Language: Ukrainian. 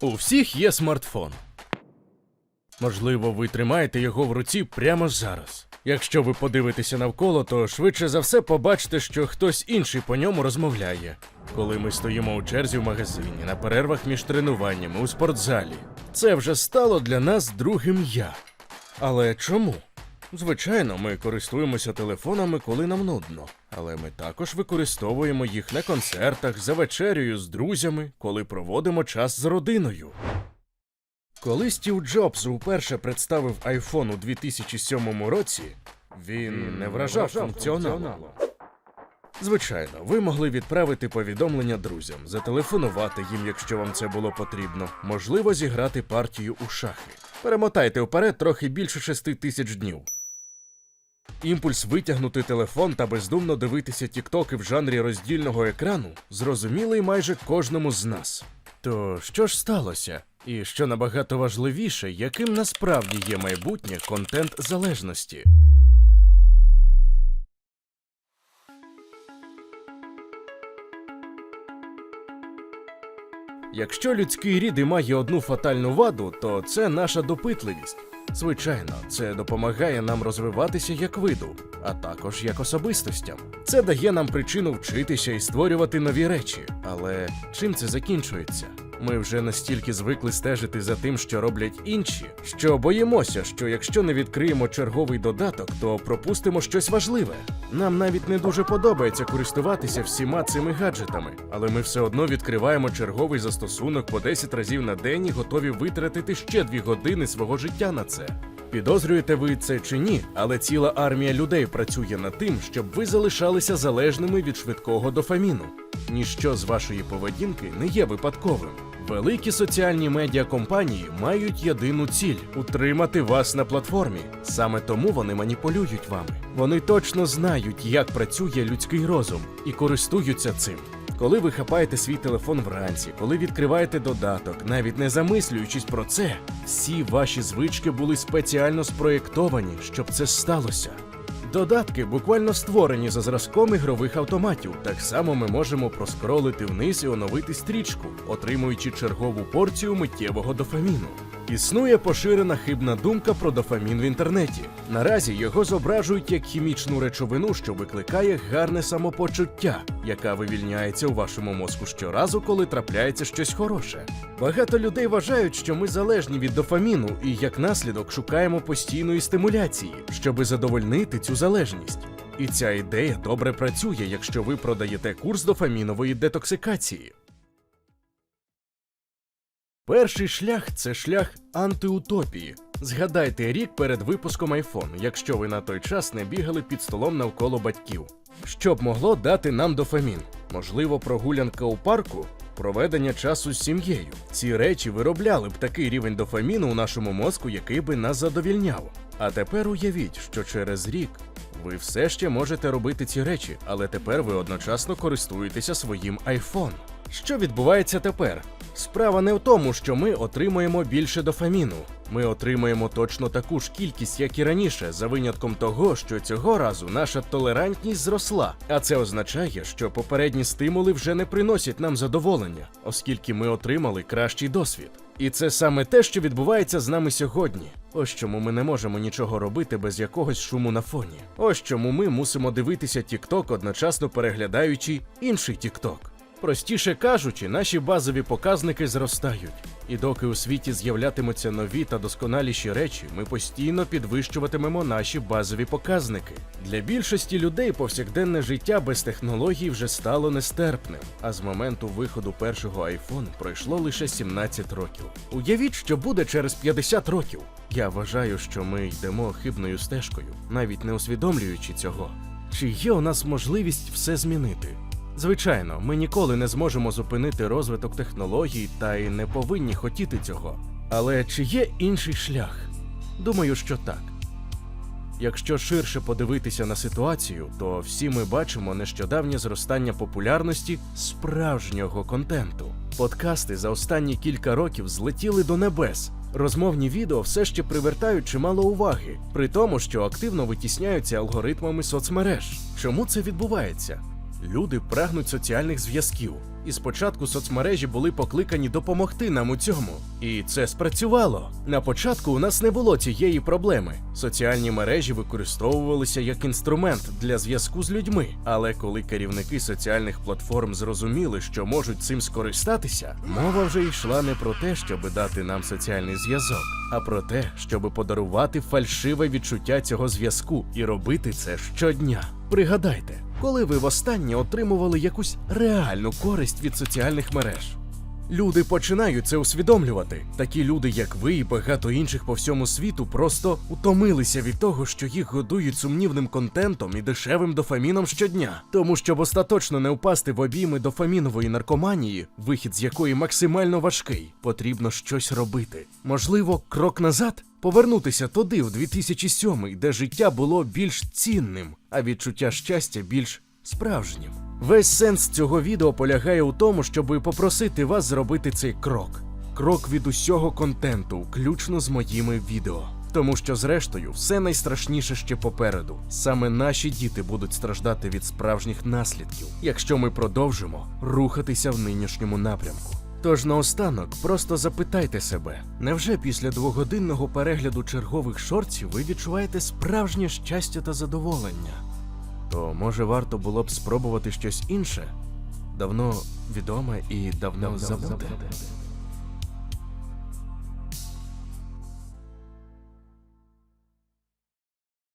У всіх є смартфон. Можливо, ви тримаєте його в руці прямо зараз. Якщо ви подивитеся навколо, то швидше за все побачите, що хтось інший по ньому розмовляє. Коли ми стоїмо у черзі в магазині, на перервах між тренуваннями, у спортзалі. Це вже стало для нас другим я. Але чому? Звичайно, ми користуємося телефонами, коли нам нудно, але ми також використовуємо їх на концертах, за вечерею з друзями, коли проводимо час з родиною. Коли Стів Джобс уперше представив iPhone у 2007 році, він не вражав функціоналом. Звичайно, ви могли відправити повідомлення друзям, зателефонувати їм, якщо вам це було потрібно, можливо, зіграти партію у шахи. Перемотайте вперед трохи більше шести тисяч днів. Імпульс витягнути телефон та бездумно дивитися тіктоки в жанрі роздільного екрану зрозумілий майже кожному з нас. То що ж сталося? І що набагато важливіше, яким насправді є майбутнє контент залежності? Якщо людський рід і має одну фатальну ваду, то це наша допитливість. Звичайно, це допомагає нам розвиватися як виду, а також як особистостям. Це дає нам причину вчитися і створювати нові речі. Але чим це закінчується? Ми вже настільки звикли стежити за тим, що роблять інші, що боїмося, що якщо не відкриємо черговий додаток, то пропустимо щось важливе. Нам навіть не дуже подобається користуватися всіма цими гаджетами, але ми все одно відкриваємо черговий застосунок по 10 разів на день і готові витратити ще 2 години свого життя на це. Підозрюєте ви це чи ні, але ціла армія людей працює над тим, щоб ви залишалися залежними від швидкого дофаміну. Ніщо з вашої поведінки не є випадковим. Великі соціальні медіакомпанії мають єдину ціль утримати вас на платформі. Саме тому вони маніпулюють вами. Вони точно знають, як працює людський розум, і користуються цим. Коли ви хапаєте свій телефон вранці, коли відкриваєте додаток, навіть не замислюючись про це, всі ваші звички були спеціально спроєктовані, щоб це сталося. Додатки буквально створені за зразком ігрових автоматів. Так само ми можемо проскролити вниз і оновити стрічку, отримуючи чергову порцію миттєвого дофаміну. Існує поширена хибна думка про дофамін в інтернеті. Наразі його зображують як хімічну речовину, що викликає гарне самопочуття, яка вивільняється у вашому мозку щоразу, коли трапляється щось хороше. Багато людей вважають, що ми залежні від дофаміну і як наслідок шукаємо постійної стимуляції, щоби задовольнити цю залежність. І ця ідея добре працює, якщо ви продаєте курс дофамінової детоксикації. Перший шлях це шлях антиутопії. Згадайте рік перед випуском iPhone, якщо ви на той час не бігали під столом навколо батьків. Що б могло дати нам дофамін? Можливо, прогулянка у парку, проведення часу з сім'єю. Ці речі виробляли б такий рівень дофаміну у нашому мозку, який би нас задовільняв. А тепер уявіть, що через рік ви все ще можете робити ці речі, але тепер ви одночасно користуєтеся своїм iPhone. Що відбувається тепер? Справа не в тому, що ми отримуємо більше дофаміну. Ми отримуємо точно таку ж кількість, як і раніше, за винятком того, що цього разу наша толерантність зросла. А це означає, що попередні стимули вже не приносять нам задоволення, оскільки ми отримали кращий досвід. І це саме те, що відбувається з нами сьогодні. Ось чому ми не можемо нічого робити без якогось шуму на фоні. Ось чому ми мусимо дивитися TikTok, одночасно переглядаючи інший TikTok. Простіше кажучи, наші базові показники зростають. І доки у світі з'являтимуться нові та досконаліші речі, ми постійно підвищуватимемо наші базові показники. Для більшості людей повсякденне життя без технологій вже стало нестерпним. А з моменту виходу першого iPhone пройшло лише 17 років. Уявіть, що буде через 50 років. Я вважаю, що ми йдемо хибною стежкою, навіть не усвідомлюючи цього. Чи є у нас можливість все змінити? Звичайно, ми ніколи не зможемо зупинити розвиток технологій та й не повинні хотіти цього. Але чи є інший шлях? Думаю, що так. Якщо ширше подивитися на ситуацію, то всі ми бачимо нещодавнє зростання популярності справжнього контенту. Подкасти за останні кілька років злетіли до небес. Розмовні відео все ще привертають чимало уваги, при тому, що активно витісняються алгоритмами соцмереж. Чому це відбувається? Люди прагнуть соціальних зв'язків. І спочатку соцмережі були покликані допомогти нам у цьому. І це спрацювало. На початку у нас не було цієї проблеми. Соціальні мережі використовувалися як інструмент для зв'язку з людьми. Але коли керівники соціальних платформ зрозуміли, що можуть цим скористатися, мова вже йшла не про те, щоб дати нам соціальний зв'язок, а про те, щоб подарувати фальшиве відчуття цього зв'язку і робити це щодня. Пригадайте, коли ви востаннє отримували якусь реальну користь від соціальних мереж. Люди починають це усвідомлювати. Такі люди, як ви і багато інших по всьому світу, просто утомилися від того, що їх годують сумнівним контентом і дешевим дофаміном щодня. Тому щоб остаточно не впасти в обійми дофамінової наркоманії, вихід з якої максимально важкий, потрібно щось робити. Можливо, крок назад? Повернутися туди, в 2007, де життя було більш цінним, а відчуття щастя більш справжнім. Весь сенс цього відео полягає у тому, щоб попросити вас зробити цей крок. Крок від усього контенту, включно з моїми відео. Тому що, зрештою, все найстрашніше ще попереду. Саме наші діти будуть страждати від справжніх наслідків, якщо ми продовжимо рухатися в нинішньому напрямку. Тож наостанок просто запитайте себе, невже після двогодинного перегляду чергових шортів ви відчуваєте справжнє щастя та задоволення? То може варто було б спробувати щось інше? Давно відоме і давно забуте.